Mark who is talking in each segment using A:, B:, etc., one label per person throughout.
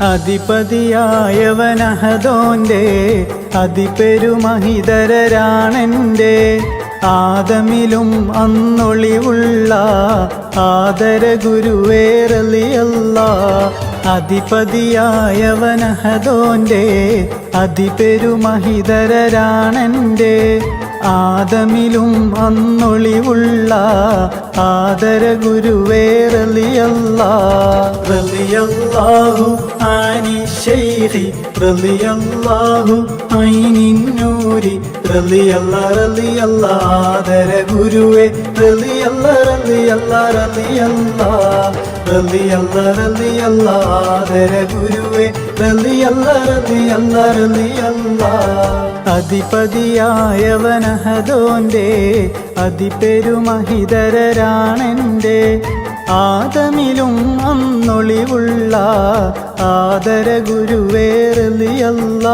A: അധിപതിയായവനഹദോന്റെ അതിപെരുമഹിതരാണെന്റെ ആദമിലും അന്നൊളിവുള്ള ആദര ഗുരുവേറലിയല്ല അധിപതിയായവനഹദോന്റെ അതിപെരുമഹിതരാണെന്റെ ആദമിലും അന്നൊളിവുള്ള ആദര ഗുരുവേറലിയല്ല റളിയല്ലാഹു ആനി ശൈഖി റളിയല്ലാഹു ഐനിന്നൂരി. റളിയല്ല റളിയല്ലാ ആദര ഗുരുവേ. റളിയല്ലാ റളിയല്ലാ റളിയല്ലാ. റളിയല്ലാ റളിയല്ല ആദര ഗുരുവേ. റളിയല്ലാ റളിയല്ലാ റളിയല്ലാ. അധിപതിയായവനഹദോന്റെ അതിപെരുമഹിതരാണെന്റെ ആദമിലും അന്നൊളിവുള്ള ആദര ഗുരുവേറലിയല്ല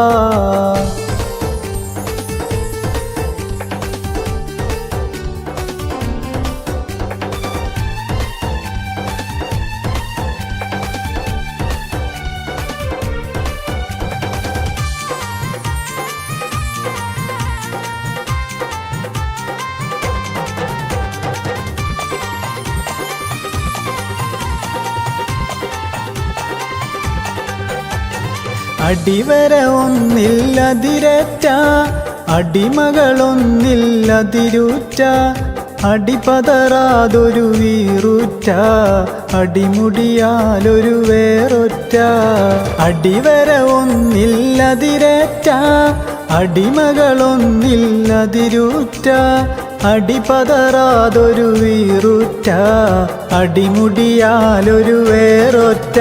A: അടിവര ഒന്നില്ലതിരറ്റ അടിമകളൊന്നില്ലതിരുറ്റ അടിപതറാതൊരു വീറുറ്റ അടിമുടിയാലൊരു വേറൊറ്റ. അടിവര ഒന്നില്ലതിരറ്റ അടിമകളൊന്നില്ലതിരുറ്റ അടിപതറാതൊരു വീറുറ്റ അടിമുടിയാലൊരു വേറൊറ്റ.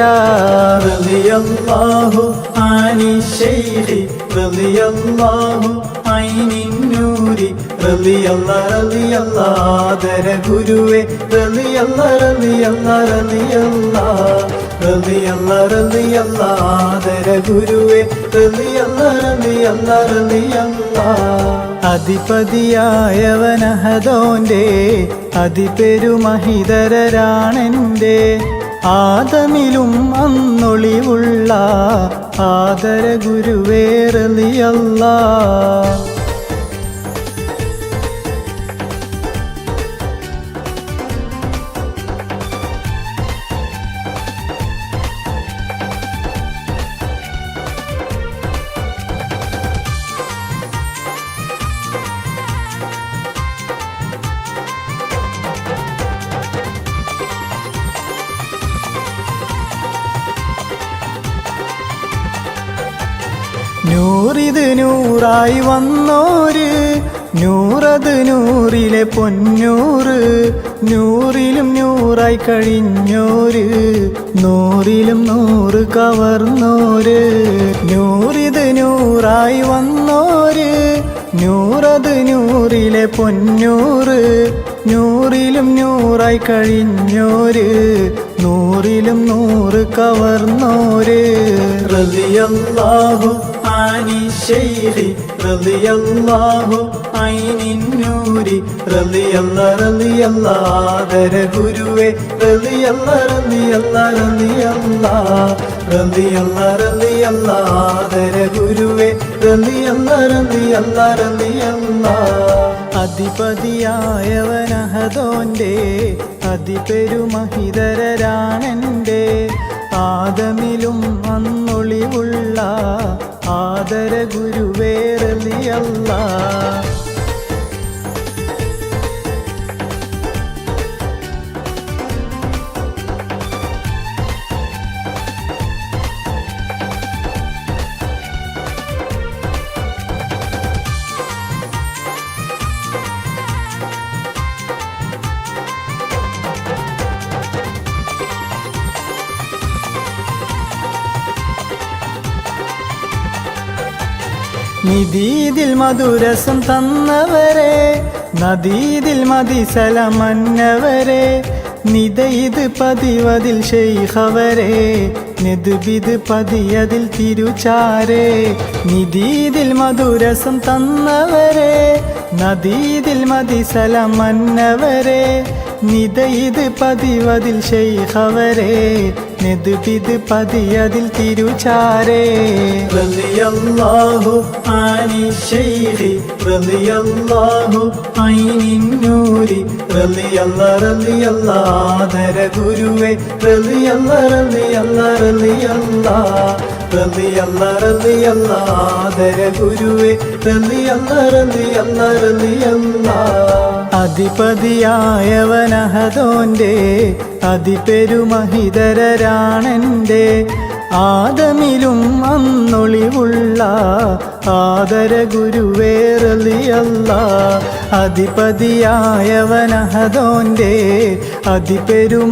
A: ആനി ശൈഖി റളിയല്ലാഹു ഐനിന്നൂരി. റളിയല്ല റളിയല്ല ആദര ഗുരുവേ. റളിയല്ല റളിയല്ല റളിയല്ല റളിയല്ല ആദര ഗുരുവേ. റളിയല്ല അധിപതിയായവനഹദോന്റെ അതിപെരുമഹിതരാണെന്റെ ആദമിലും അന്നൊളിവുള്ള ആദര ഗുരുവേറലിയല്ല നൂറിത് നൂറായി വന്നോര് നൂറത് നൂറിലെ പൊന്നൂറ് നൂറിലും നൂറായി കഴിഞ്ഞോര് നൂറിലും നൂറ് കവർന്നോര് നൂറിത് നൂറായി വന്നോര് നൂറത് നൂറിലെ പൊന്നൂറ് നൂറിലും നൂറായി കഴിഞ്ഞോര് നൂറിലും നൂറ് കവർന്നോര്. ആനി ശൈഖി റളിയല്ലാഹു നൂരി റളിയല്ല റളിയല്ല ആദര ഗുരുവേ. റളിയല്ല റളിയല്ല റളിയല്ല. റളിയല്ല റളിയല്ല ആദര ഗുരുവേ. റളിയല്ല റളിയല്ല റളിയല്ല. അധിപതിയായവനഹദോന്റെ അതിപെരുമഹിതരാണെന്റെ ആദമിലും അന്നൊളിവുള്ള ആദര ഗുരുവേറലിയല്ല നിദീതിൽ മധുരസം തന്നവരെ നദീതിൽ മതിസലമന്നവരെ നിതയിത് പതിവതിൽ ഷെയ്ഹവരെ നെതുവിത് പതിയതിൽ തിരുചാരേ നിദീതിൽ മധുരസം തന്നവരെ നദീതിൽ മതിസലമന്നവരെ നിതയിത് പതിവതിൽ ഷെയ്ഖവരെ നെതുപിത് പതിയതിൽ തിരുചാരേ. റളിയല്ലാഹു ആനി ഷെയ്ഖി ഐനിന്നൂരി അധിപതിയായവനഹതോന്റെ അതിപെരുമഹിതരാണെന്റെ ആദമിലും അന്നൊളിവുള്ള ആദര ഗുരുവേറലിയല്ല അധിപതിയായവനഹതോന്റെ അതിപെരുമ